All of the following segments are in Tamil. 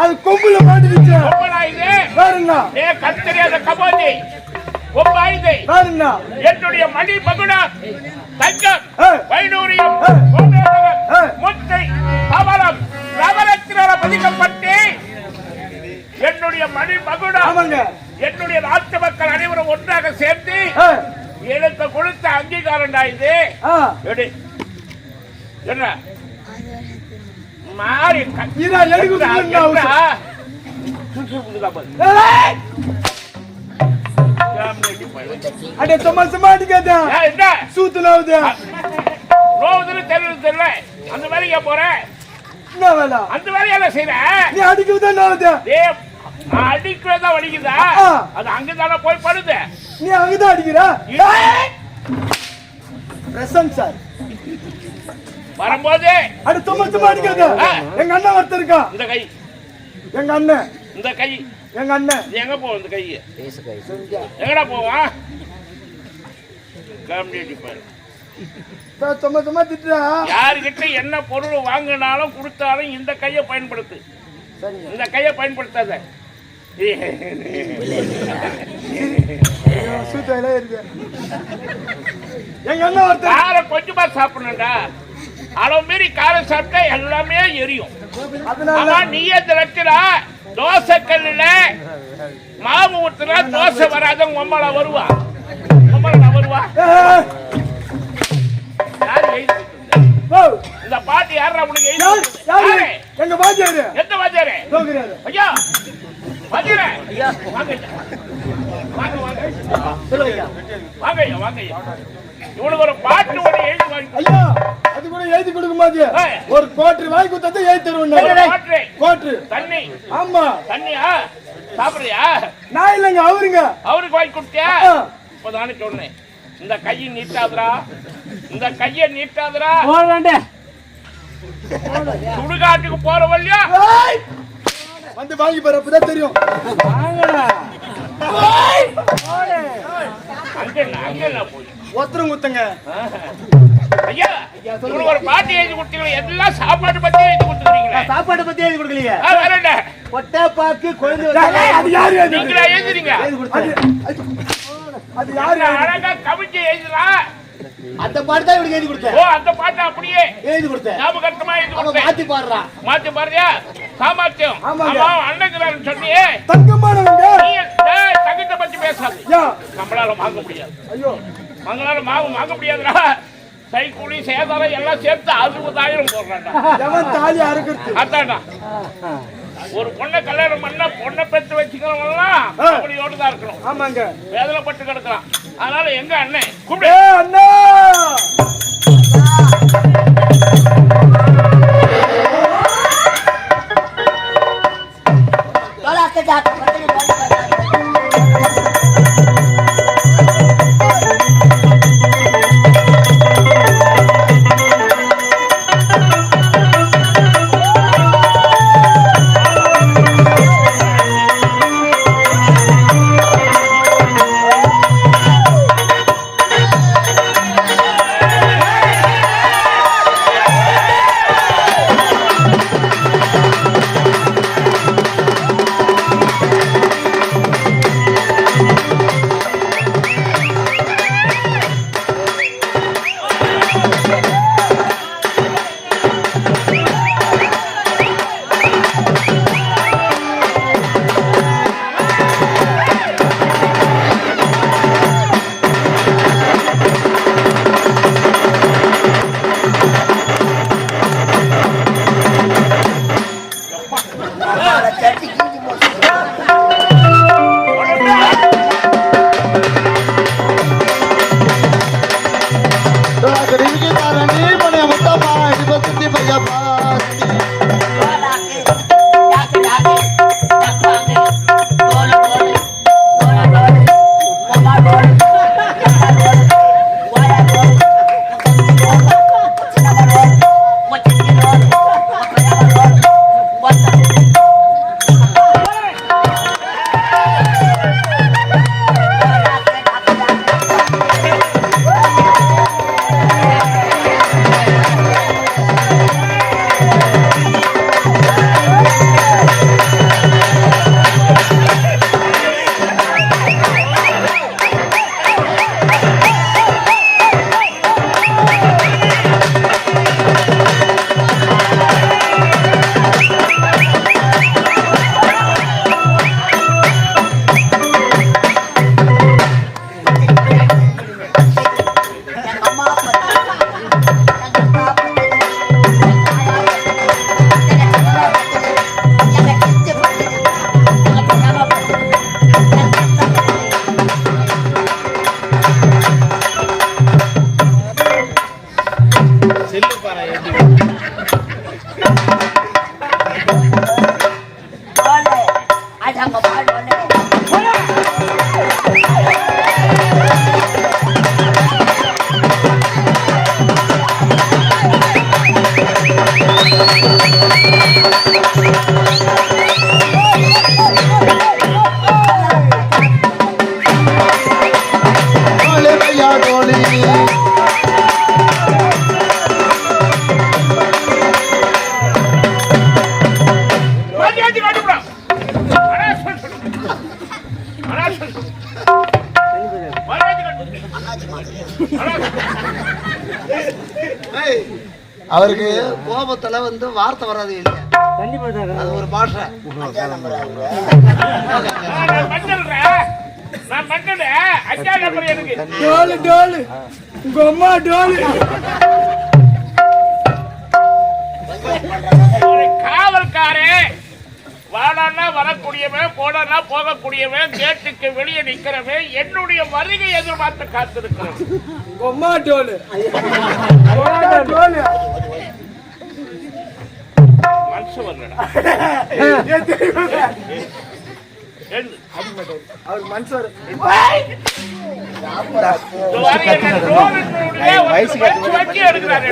அது கொம்புல மாட்டிடுச்சு? வேறுண்ணா ஏ, தெரியாத கபோதி. கொம்பா இது? வேறுண்ணா என்னுடைய மணி தங்கம் ஏய். வைடூரியம். முத்தை கமலம் நவரத்தினால பதிக்கப்பட்டு என்னுடைய மணி ஆமாங்க என்னுடைய நாட்டு மக்கள் அனைவரும் ஒன்றாக சேர்ந்து எனக்கு கொடுத்த அங்கீகாரம்டா இது என்ன மாறி இதா, எடுக்கு. அடே சும்மா சும்மா அடிக்காத. என்ன? சூத்துனாவுது நோவுதுன்னு தெரியல தெரியல அந்த வேலைக்கு போறேன் என்ன வேலை? அந்த வேலையெல்லாம் செய்யறேன் நீ அடிக்குதான் நாவுது? அடிக்கிறதா வலிக்குதா. அது அங்கதானே போய் படுது. நீ அங்கதான் அடிக்கிற? பிரசன் சார். வரும்போது அட சும்மா சும்மா அடிக்காத. எங்க அண்ணன் ஒருத்தர் இருக்கான். இந்த கை. எங்க அண்ணன். இந்த கை. எங்க அண்ணன். இது எங்க போகும் இந்த கை? எங்கடா போவான் கம்யூனிட்டி பாரு. இப்ப சும்மா சும்மா திட்டுறா யாருக்கிட்ட என்ன பொருள் வாங்கினாலும் கொடுத்தாலும் இந்த கையை பயன்படுத்து. இந்த கையை பயன்படுத்தாத. இருக்கு எங்க அண்ணன் ஒருத்தர் காரம் கொஞ்சமா சாப்பிடணும்டா? அளவு மீறி காரம் சாப்பிட்டா எல்லாமே எரியும். அதனால ஆமா நீயே திரட்டுற தோசை கல்லுல மாவு ஊத்துனா தோசை வராத உம்மள வருவா? உம்மள வருவா? இந்த பாட்டு யாரா? உனக்கு? எங்க வாத்தியாரு? எந்த தோக்குறாரு ஐயா வாத்தியாரே. வாங்க ஐயா. வாங்க வாங்க. வாங்க ஐயா வாங்க ஐயா. இவனுக்கு ஒரு பாட்டு ஒன்று எழுதி வாங்கி ஐயா அது கூட எழுதி கொடுக்க மாட்டியா. ஒரு கோட்டரி வாங்கி கொடுத்தா எழுதி தருவேன் கோட்டரி தண்ணி. ஆமா. தண்ணியா சாப்பிடுறியா? நான் இல்லைங்க அவருங்க. அவருக்கு வாங்கி கொடுத்தியா. இப்பதானே சொன்னேன். இந்த கையை நீட்டாதுடா. இந்த கையை நீட்டாதுடா. சுடுகாட்டுக்கு போற வழியா! வந்து வாங்கி பாரு அப்பதான் தெரியும் அங்க அங்க போய். ஒருத்தரும் குத்துங்க. ஐயா உங்களுக்கு ஒரு பாட்டு எழுதி கொடுத்தீங்களே எல்லாம் சாப்பாடு பத்தி எழுதி கொடுத்துருக்கீங்களே. சாப்பாடு பத்தி எழுதி கொடுக்கலையே. வேற என்ன? கொட்டை பாக்கு குழந்தை அது யாரு நீங்களா எழுதுறீங்க எழுதி அது கொடுத்தேன். அது- அது யாரு அழகா கவிச்சு எழுதுறா அந்த பாட்டு தான் இவனுக்கு எழுதி கொடுத்தேன். ஓ அந்த பாட்டு அப்படியே எழுதி கொடுத்தேன். ஞாபகமா எழுதி கொடுத்தேன். மாத்தி பாடுறான் மாத்தி பாருயா சாமர்த்தியம். ஆமா அண்ணங்கிறாரு சொன்னியே. தங்கமானவங்க தகுந்த பத்தி பேசாது நம்மளால வாங்க முடியாது. ஐயோ. மங்களால மாவு வாங்க முடியாதுடா. கைக்கூலி சேதாரம் எல்லாம் சேர்த்து அறுபதாயிரம் போடுறாங்க தாலி அறுக்கிறது? ஒரு பொண்ணை கல்யாணம் பண்ண பொண்ணை பெற்று வச்சுக்கிறவங்களாம் அப்படியோடு தான் இருக்கணும் ஆமாங்க. வேதனை பட்டு கிடக்கலாம் அதனால எங்க அண்ணன் கூப்பிடு. அண்ணா! Yeah. அவருக்கு கோபத்துல வந்து வார்த்தை வராது இல்லையா? அது ஒரு பாஷை. நான் மண்டல்றேன். நான் மண்டல் அஞ்சா நம்பர் எனக்கு டோலு டோலு. உங்க அம்மா டோலு. காவல்காரே வாடான்னா வரக்கூடியவன் போடான்னா போகக்கூடியவன் கேட்டுக்கு வெளியே நிக்கிறவன் என்னுடைய வருகை எதிர்பார்த்து காத்திருக்கிறவன் மனுஷன் வரலடா. அவர் மனுஷர் வச்சு எடுக்கிறாரு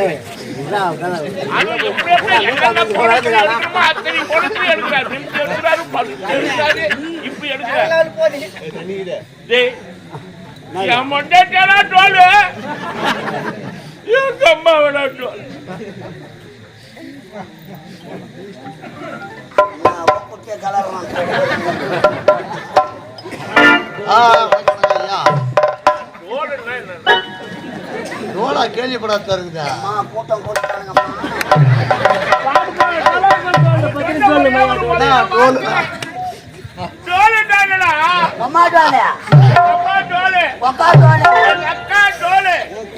டோலா கேள்விப்படாத இருக்குதா? டோலு.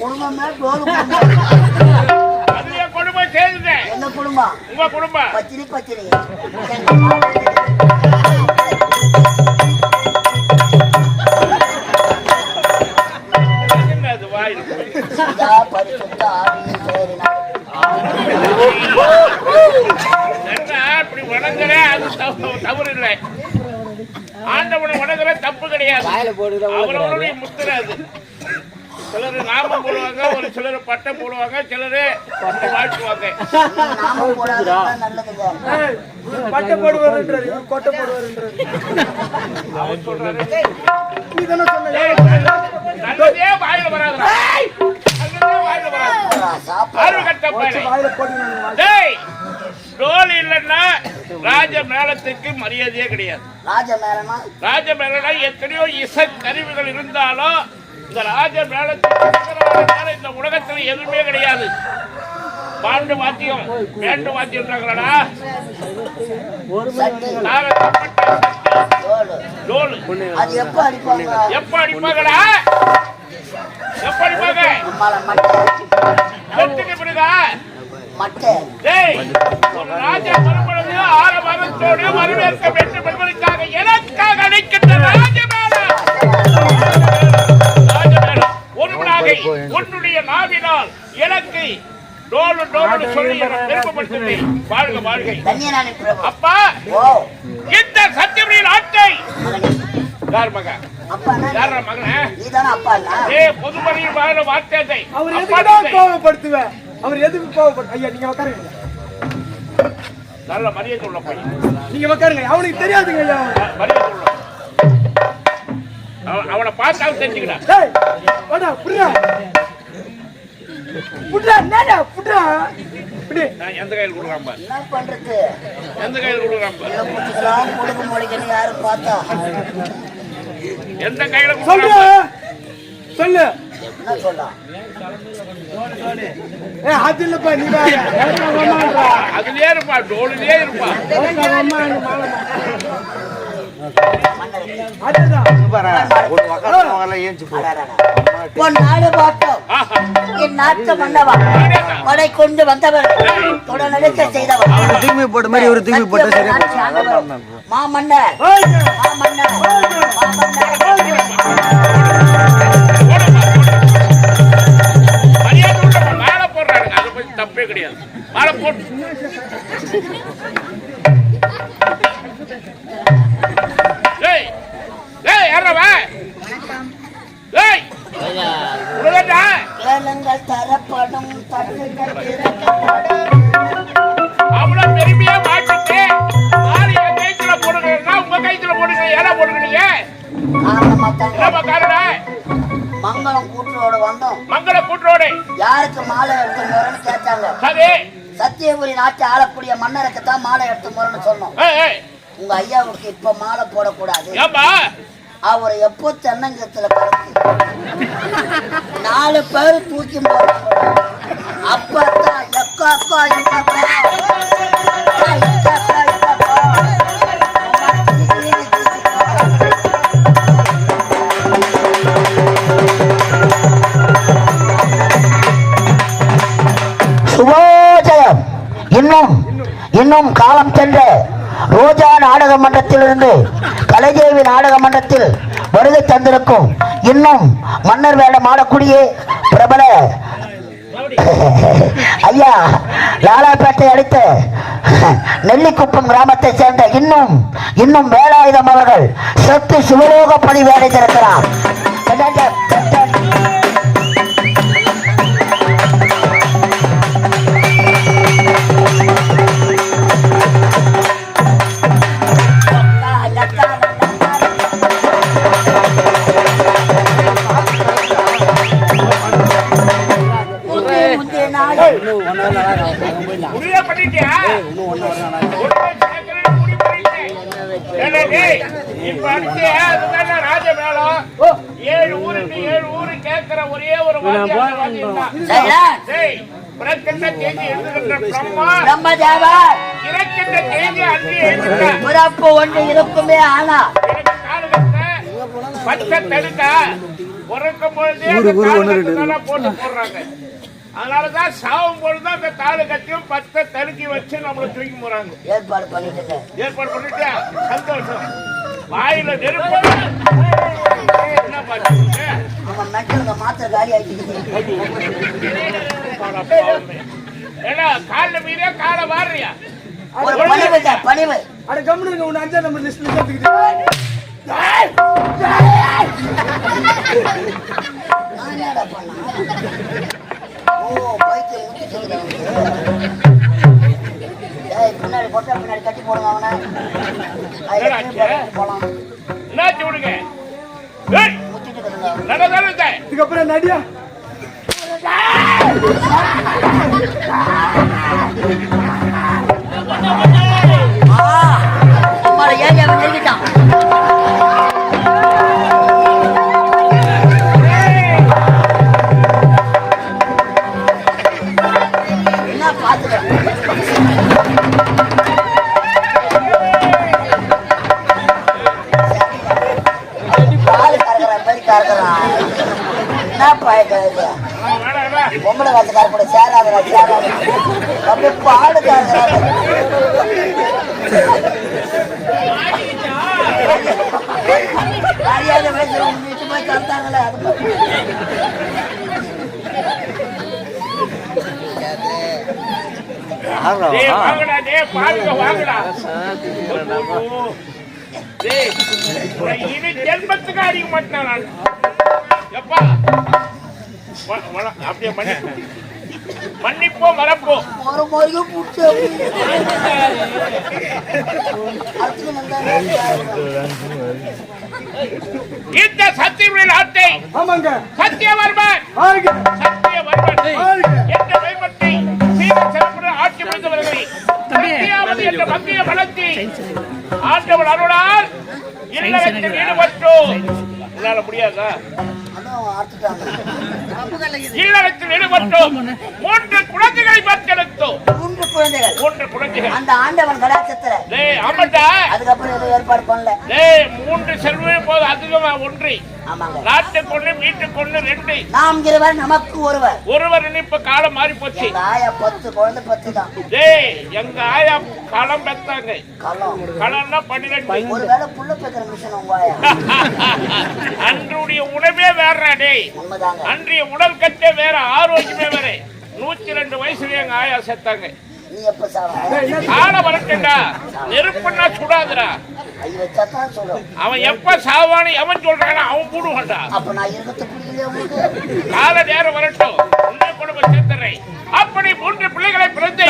குடும்பமே குடும்பம் சேர்ந்துட்டேன். என்ன குடும்பம். உங்க குடும்பம். எங்க அது தவ- தவறு இல்லை ஆண்டவனை வணங்குற தப்பு கிடையாது. அவரவருடைய முத்திரை அது. சிலர் நாமம் போடுவாங்க ஒரு சிலர் பட்டை போடுவாங்க சிலர் வாழ்த்துவாங்க நாம பட்டை போடுவாருன்றாரு இவர் கொட்டை சொல்றாரு நீ தானே சொன்ன "ஏய், நல்லதே வாயில வராது. வாயில டேய் டோல் இல்லைன்னா ராஜ மேளத்துக்கு மரியாதையே கிடையாது. ராஜ எத்தனையோ இசை கருவிகள் இருந்தாலும் இந்த ராஜ மேளம் இந்த உலகத்துல எதுவுமே கிடையாது. பாண்டு வாத்தியம் வேண்டு வாத்தியம்ன்றாங்களா எப்ப அடிப்பாங்க? எப்ப அடிப்பாங்க? ராஜா மறுபொழுது ஆறு மரத்தோடு வரவேற்க வேண்டும் என்பதற்காக எனக்காக அழைக்கின்ற ராஜமேளம் உன்னுடைய நாவினால் எனக்கு டோலு டோலு சொல்லி பெருமைப்படுத்துகிறேன் வாழ்க வாழ்கை. அப்பா இந்த சத்தியமணி நாட்டை யார் மகன்? அப்பா யார் மகனே ஏ பொதுமணியின் மகன வார்த்தை அவர் எதுக்கு. கோவப்படுத்துவேன் அவர் எதுக்கு கோவப்படு ஐயா நீங்க உட்காருங்க நல்ல மரியாதை உள்ள பையன். நீங்க உட்காருங்க அவனுக்கு தெரியாதுங்க ஐயா. மரியாதை உள்ள புடுடா புடி நான் எந்த கையில் கொடுக்குறான் பாரு? என்ன பண்றது? எந்த கையில் கொடுக்குறான் பாரு? கொடுக்க முடிக்கணும் யாரும் பார்த்தா? எந்த கையில சொல்லு. சொல்லு. என்ன சொல்லலாம் ஏ அது இல்லப்பா நீ? அதுலயே இருப்பா டோலுலயே இருப்பா. ஏன்டா நாடு பார்த்தோம் என் நாட்டு மன்னவா கொடை கொண்டு வந்தவர் தொடர்நடத்த செய்தவர் திரும்பி போட்ட மாதிரி ஒரு தூய்மை போட்டா மாமன்னர் மாமன்னர் மாமன்னர் தப்பே கிடையாது. மாலை போட்டு யாரவா ஏய் உலகண்டா கேளுங்கள் தரப்படும் தட்டுகள் திறக்கப்படும். அவ்வளவு பெருமையா மாட்டிட்டு மாறி என் கைத்துல போடுங்கன்னா உங்க கைத்துல போடுங்க ஏன்னா போடுங்க நீங்க ஆக மாட்டாங்க என்னப்பா காரணம்? மங்க மங்களம் கூட்டோட வந்தோம். மங்கள யாருக்கு மாலை எடுத்து போறேன்னு கேட்டாங்க. சரி. சத்தியபுரி நாட்டை ஆளக்கூடிய மன்னருக்கு தான் மாலை எடுத்து போறேன்னு சொன்னோம். உங்க ஐயாவுக்கு இப்ப மாலை போடக்கூடாது. அவரை எப்போ தென்னங்கத்துல கலந்து நாலு பேர் தூக்கி அப்பா அப்பத்தான் எக்கா அக்கா அக்கா. அக்கா, எக்கா. சுபோஜயம் இன்னும் இன்னும் காலம் சென்று ரோஜா நாடக மன்றத்திலிருந்து கலைதேவி நாடக மன்றத்தில் வருகை தந்திருக்கும் இன்னும் மன்னர் வேடம் ஆடக்கூடிய பிரபல ஐயா லாலாப்பேட்டை அடுத்த நெல்லிக்குப்பம் கிராமத்தை சேர்ந்த இன்னும் இன்னும் வேலாயுதம் அவர்கள் சத்து சிவலோகப்படி வேலை திறக்கிறார். அதுதானே ராஜ மேளம். ஏழு ஊருக்கு ஏழு ஊரு கேட்கிற ஒரே ஒரு பிறக்கின்ற தேதி எழுதுகின்ற பிரம்மா. பிரம்மதேவா இறக்கின்ற தேதி அன்று எழுதுகிற பிறப்பு ஒன்று இருக்குமே ஆனா. பச்சை தடுக்கா. பிறக்கும் பொழுதே போட்டு போடுறாங்க. அதனாலதான் சாவும் பொழுது அந்த தாலு கட்டியும் பச்சை தடுக்கி வச்சு நம்மள தூக்கி போறாங்க ஏற்பாடு பண்ணிட்டு. ஏற்பாடு பண்ணிட்டியா சந்தோஷம். வாயில நெருப்பு. என்ன பாட்டு நம்ம மெட்டலுங்க மாத்திரை காலி ஆயிட்டு. ஏன்னா கால்ல மீறே காலை ஒரு பணிவு பணிவு. அட கம்முனு உன்னை அஞ்சாம் நம்பர் லிஸ்ட்ல சேர்த்துக்கிட்டு? ஓ பைத்தியம் பின்னாடி கொட்டை பின்னாடி கட்டி போடுங்க அவனை. போட்டு போலாம். என்னாச்சு விடுங்க. இதுக்கப்புறம் நடியா பாடு கறக்குறாங்க மரியாதை பேசுறவங்க வீட்டு அது வாங்கடா, பாருங்க, வாங்கடா. ஜென்மத்துக்கு அடிக்க மாட்டேன் நான். எப்பா? அப்படியே மணி மன்னிப்போம் மறப்போம். ஒரு முறையும் புடிச்சு அடுத்து வந்தாங்க இந்த சத்தியமுடைய நாட்டை ஆமாங்க. சத்தியவர்மன். சத்தியவர்மன். என்ற கைப்பற்றி சீர சிறப்புடன் ஆட்சி புரிந்தவர்களை சத்தியாவதி என்ற மத்திய பலத்தி ஆண்டவன் அருளால் ஈடுபட்டோம். முடியாதா? இல்லறத்தில் ஈடுபட்டோம் மூன்று குழந்தைகளை பெற்றெடுத்தோம். மூன்று குழந்தைகள். மூன்று குழந்தைகள். அந்த ஆண்டவன் கடாட்சத்துல டேய் அதுக்கப்புறம் எதுவும் ஏற்பாடு பண்ணல. டேய் மூன்று செல்வம் போது அதிகமா ஒன்று. ஆமாங்க. நாட்டுக்கு ஒண்ணு வீட்டுக்கு ஒண்ணு ரெண்டு. நாம் இருவர் நமக்கு ஒருவர். ஒருவர் இப்ப காலம் மாறி போச்சு. ஆயா பத்து குழந்தை பத்து தான் டேய் எங்க ஆயா களம் பெத்தாங்க. களம் களம்னா பன்னிரெண்டு. ஒருவேளை புள்ள பெக்கிற மிஷன் உங்க ஆயா. அன்றைய உணவே வேற டேய். அன்றைய உடல் கட்டே வேற ஆரோக்கியமே வேற. நூத்தி ரெண்டு வயசுல எங்க ஆயா செத்தாங்க. சாவ? காலம் வரட்டும்டா நெருப்புன்னா சுடாதுடா. அவன் எப்ப சாவான்னு எவன் சொல்றானோ அவன் போடுவான்டா. கால நேரம் வரட்டும். உன்னை குடும்ப சேர்த்துறேன். அப்படி மூன்று பிள்ளைகளை பிறந்து.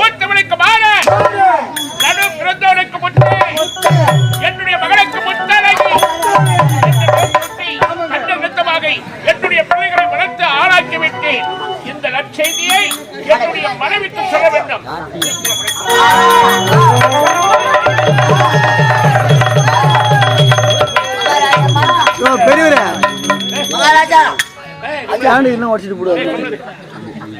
மூத்தவனுக்கு மாற நடு பிறந்தவனுக்கு முத்து. என்னுடைய மகளுக்கு என்னுடைய என்னுடைய பிள்ளைகளை ஆளாக்கி விட்டேன் இந்த நற்செய்தியை என்னுடைய மனைவிக்கு சொல்ல வேண்டும். பெரியவரே. மகாராஜா. ஏய், ஆண்டு இன்னும் உடச்சிட்டு போடுவாங்க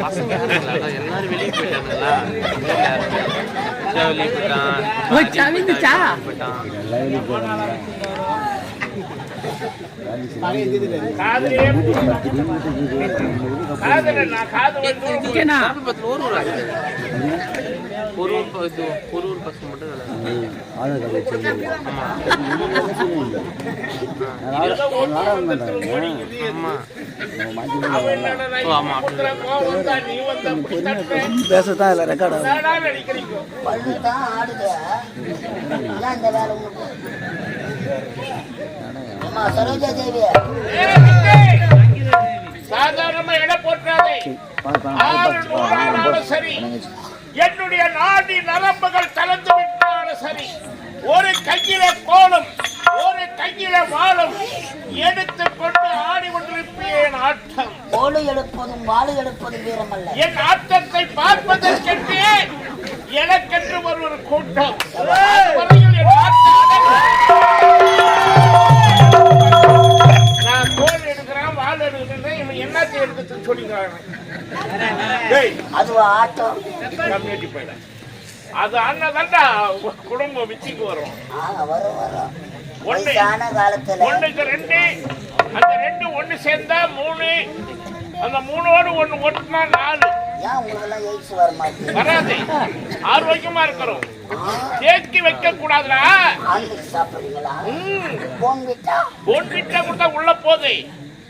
பசங்க எல்லாரும் வெளியே போயிட்டாங்களா வெளியே போயிட்டான் போயிட்டான் காதுலயே காதுல ஒரு ஊர் இது. ஒரு ஊர் மட்டும் புத்தகத்தை பேசத்தான் இல்லை ரெக்கார்ட் ஆகும் சரோஜா தேவி! சாதாரணமா சரி என்னுடைய நாடி நரம்புகள் கலந்து விட்டாலும் சரி ஒரு கையில கோலம் ஒரு கையில வாழும் எடுத்து கொண்டு ஆடி கொண்டிருப்பேன் ஆட்டம். கோடு எடுப்பதும் வாழை எடுப்பதும் வீரமல்ல. என் ஆட்டத்தை பார்ப்பதற்கென்றே எனக்கென்று ஒரு ஒரு கூட்டம். நான் கோல் எடுக்கிறேன் வால் எடுக்கிறேன் இவன் என்னத்தை எடுத்து அதுவா ஆட்டம் கம்யூனிட்டி போயிட. அது அண்ணதாண்டா குடும்பம் மிச்சிக்கு வரும். வரும் வரும். ஒண்ணு. வயசான காலத்துல. ஒண்ணுக்கு ரெண்டு அந்த ரெண்டு ஒண்ணு சேர்ந்தா மூணு அந்த மூணோடு ஒண்ணு ஒட்டுனா நாலு. வராது. ஆரோக்கியமா இருக்கிறோம் தேக்கி வைக்க கூடாதுடா பொன் விட்ட? கொடுத்தா உள்ள போதே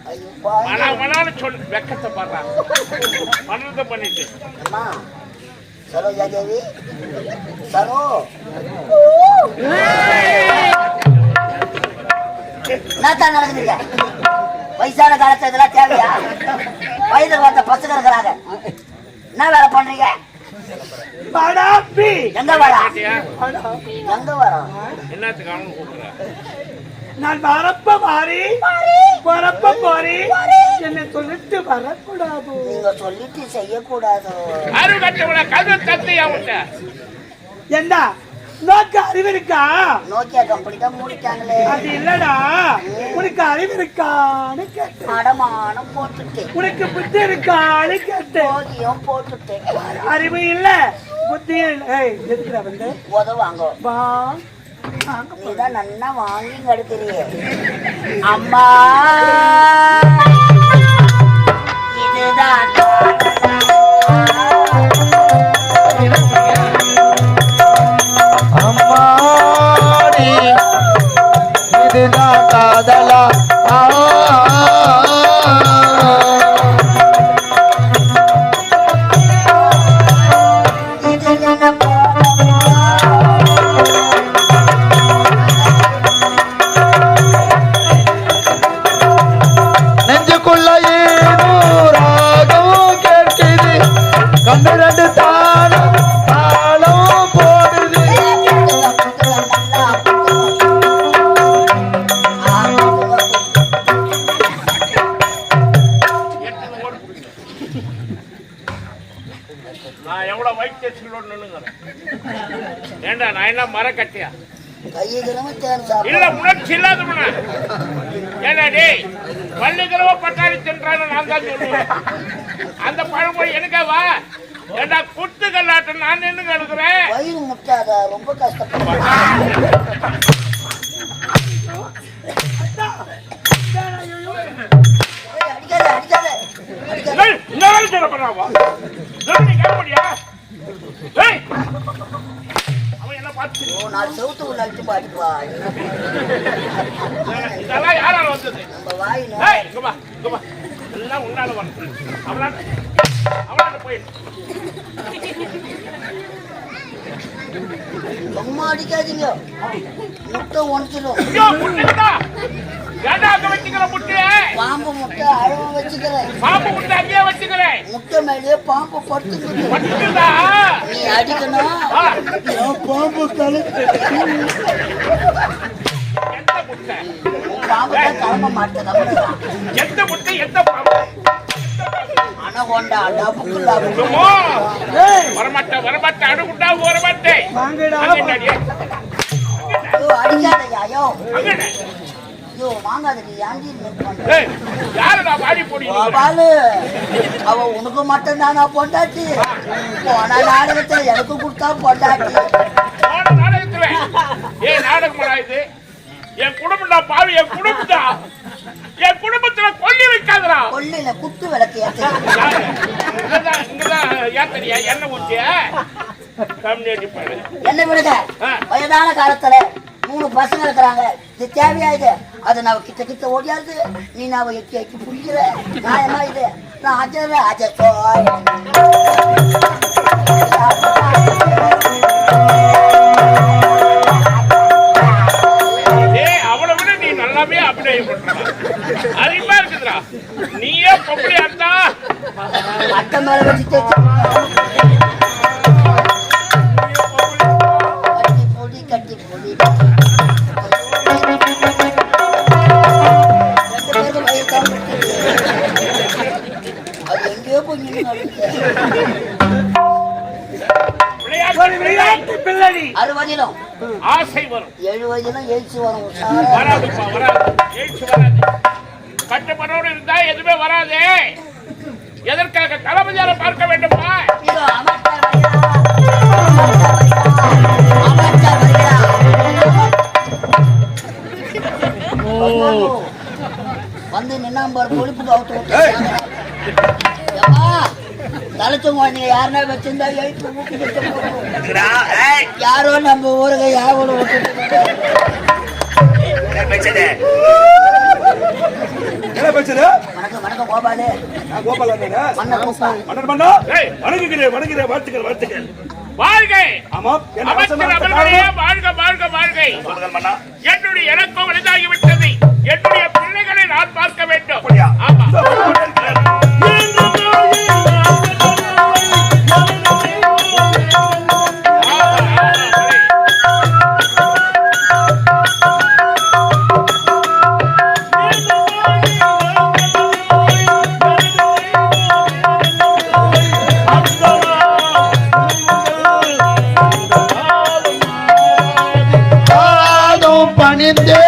மனா மனான்னு சொல்லு வெக்கத்தை பாடுறா. மனத்தை பண்ணிட்டு. சரோஜா தேவி சரோ. என்னத்தான் நடக்குதுங்க? வயசான காலத்துல இதெல்லாம் தேவையா? வயதுக்கு வந்த பசங்க இருக்கிறாங்க என்ன வேலை பண்றீங்க? எங்க வரா எங்க வரோம் என்னத்துக்கு அவனு கூப்பிடுற? நான் வரப்ப மாறி வரப்ப போறி என்னை சொல்லிட்டு வரக்கூடாது. நீங்க சொல்லிட்டு செய்யக்கூடாது. அரு கட்டவன கது தத்து அவன்கிட்ட என்ன நோக்கு அறிவு இருக்கா? நோக்கியா கம்பெனி தான் மூடிட்டாங்களே. அது இல்லடா. உனக்கு அறிவு இருக்கான்னு கேட்டேன். அடமானம் போட்டுட்டு உனக்கு புத்தி இருக்கான்னு கேட்டேன். போதியும் போட்டுட்டு அறிவு இல்ல புத்தி இல்ல. ஏய் எதுக்குடா வந்து? உதவாங்க வா. நீதான் நல்லா வாங்கி எடுக்கிறியே. அம்மா! இல்லாதவனா ஏண்டா டேய் பள்ளிக்கிறவ பட்டாணி தின்றான்னு நான் தான் சொல்லுவேன் அந்த பழமொழி எனக்கே வா ஏண்டா குத்து கல்லாட்டம் நான் நின்று எடுக்கிறேன் வயிறு முட்டாத? ரொம்ப கஷ்டப்படுறேன் இந்த வேலை செய்ய போறாவா நீ கேட்க முடியா ஓ நாலு செவுத்து உள்ள அடிச்சு பாட்டுப்பா இதெல்லாம் யாரால வந்தது? நம்ம வாய் ஏய் இங்க வா இங்க வா. எல்லாம் உன்னால வந்து அவனால அவனால போயிடு சும்மா அடிக்காதீங்க. முட்டை ஒன்றிடும் ஏன்டா அங்க வச்சுக்கிற பாம்பு முட்டை அழகு வச்சுக்கிறேன். பாம்பு முட்டை அங்கேயே வச்சுக்கிறேன். முட்டை மேலேயே பாம்பு படுத்துக்குது மட்டும்தா நீ அடிக்கணும். பாம்பு கழுத்து எந்த முட்டை? உன் பாம்பு தான் கிளம்ப மாட்டேன் எந்த முட்டை எந்த பாம்பு? அனகொண்டா டபுக்கு டபுக்கு சும்மா. வரமாட்டேன் வரமாட்டேன் அணுகுண்டா வரமாட்டேன் அடிக்காதயா ஐயோ. ஐயோ வாங்காதடி ஏய், யாருடா வாடி போடி பாலு. அவ உனக்கு மட்டும் தானா பொண்டாட்டி போன நாடகத்துல எனக்கு கொடுத்தா பொண்டாட்டி. போன நாடகத்துல? ஏன் நாடகமாடா இது. என் குடும்பம்டா பாவி என் குடும்பம்டா. என் குடும்பத்துல கொல்லி வைக்காதடா. கொல்லையில குத்து விளக்கு ஏத்து. யாரு? இங்கதான் ஏத்தறியா? எண்ணெய் ஊத்திய? என்ன விடுங்க. வயதான காலத்துல மூணு பசங்க இருக்கிறாங்க. இது தேவையா இது அது நான் கிட்ட கிட்ட ஓடியாது நீ நான் எட்டி எட்டி புடிக்கிற. நியாயமா இது? நான் அஜர அதிகமா இருக்குதுடா. நீயே பொம்பளை அத்தா அட்டை மேல வச்சு எழுபதிலும் எழுச்சி வரும். உஷாரா வராதுப்பா வராது. எழுச்சி வராது. கட்டுப்படோடு இருந்தா எதுவுமே வராது. எதற்காக தளபதியாரை பார்க்க வேண்டுமா? இதோ அமைச்சர். வந்து நின்னாம்பார் கொழுப்பு கவுத்து தலைச்சவங்க நீங்க யாருன்னா வச்சிருந்தா எழுத்து. யாரோ நம்ம ஊருக்கு விட்டுட்டு என்ன பேசுற வணக்கம் வணக்கம் கோபாலு. வணங்குகிறேன் வணங்குகிறேன் வாழ்த்துக்கள் வாழ்த்துக்கள். வாழ்க? வாழ்க வாழ்க வாழ்க. சொல்லுங்கள் மன்னா. என்னுடைய இலக்கம் வலுதாகிவிட்டது. என்னுடைய பிள்ளைகளை நான் பார்க்க வேண்டும். அப்படியா? ஆமா. பாதம் பணிந்தே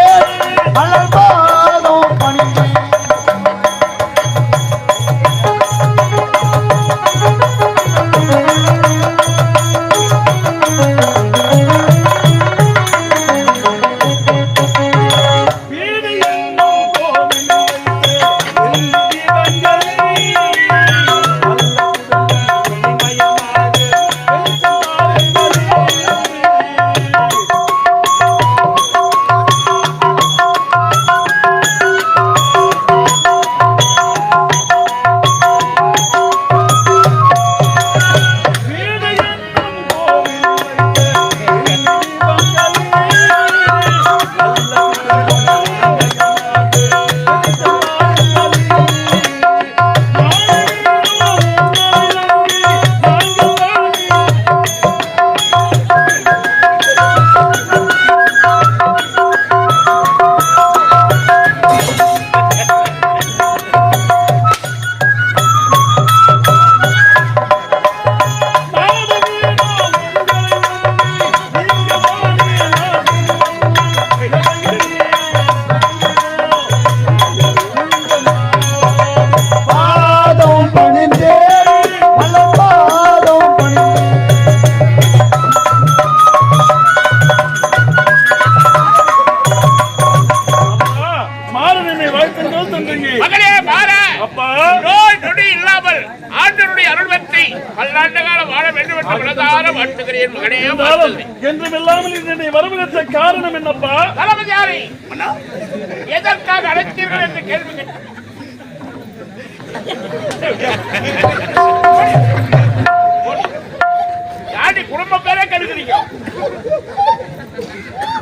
யாடி குடும்ப பேரே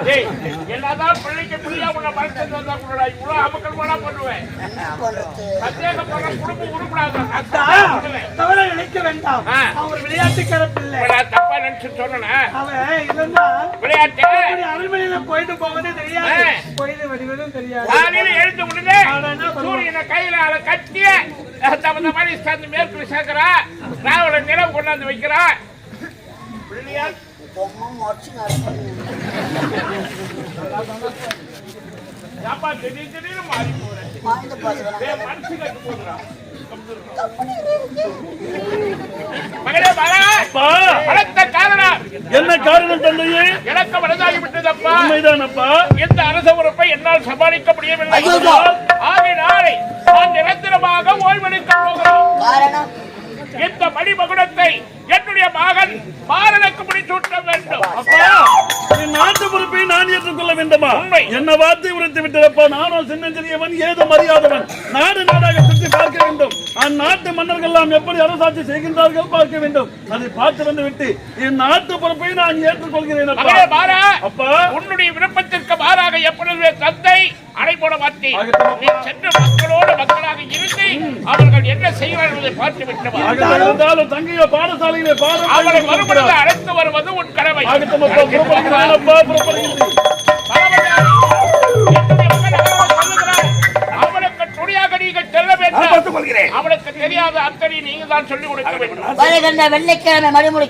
டேய், என்னதான் பிள்ளைக்கு பிள்ளையா உன்னை வளர்த்துட்டு வந்தா கூடடா, இவ்வளவு அமக்கல் போனா பண்ணுவேன். பண்றது சந்தேகப்படுற குடும்பம் உருப்படாது. தவற நினைக்க வேண்டாம் ஒரு விளையாட்டுக்கார பிள்ளை தப்பா நினைச்சு சொன்னேனா? அவன் இருந்தா விளையாட்டு அரண்மனையில போயிட்டு போவதே தெரியாது. போயிட்டு வருவதும் தெரியாது காலையில எழுந்து பண்ணுவான்? சூரியனை கையில அதை கட்டி தகுந்த மாதிரி சேர்ந்து மேற்குல சேர்க்கிறா. ராவல நிலம் கொண்டாந்து வைக்கிறா ஏப்பா திடீர் திடீர்னு மாறி போறேன். மனசு கட்டு காரணம். என்ன காரணம் தந்தையே? எனக்கு மனதாகி விட்டதப்பா உண்மைதானப்பா? இந்த அரச உறுப்பை என்னால் சமாளிக்க முடியவில்லை. ஐயோ! நிரந்தரமாக ஓய்வெடுக்க போகிறோம். இந்த மணிமகுடத்தை என்னுடைய மகன் மாறனுக்கு முடிசூட்ட வேண்டும். நாட்டு பொறுப்பை நான் ஏற்றுக்கொள்ள வேண்டுமா. என்ன வார்த்தை உரைத்து விட்டதப்பா? நானும் சின்னஞ்சிறியவன் ஏதோ மரியாதவன் நாடு நாடாக சுற்றி பார்க்க வேண்டும். அந்நாட்டு மன்னர்கள் எல்லாம் எப்படி அரசாட்சி செய்கின்றார்கள் பார்க்க வேண்டும். அதை பார்த்து வந்து விட்டு என் நாட்டு பொறுப்பை நான் ஏற்றுக்கொள்கிறேன் அப்பா. உன்னுடைய விருப்பத்திற்கு மாறாக எப்பொழுதுமே தந்தை அடைபோட மாட்டேன். ஆகட்டும். நீ சென்று மக்களோடு மக்களாக இருந்து அவர்கள் என்ன என்பதை பார்த்து விட்டு தங்கைய பாடசாலையிலே பாடம் அவளை படித்துக் மறுபடியும். அழைத்து வருவது உன் கடமை. அவனுக்கு துணையாக நீங்கள் செல்ல வேண்டும். அவனுக்கு தெரியாத அத்தனை நீங்க தான் சொல்லிக் கொடுக்க வேண்டும். வெள்ளிக்கிழமை மணிமுடி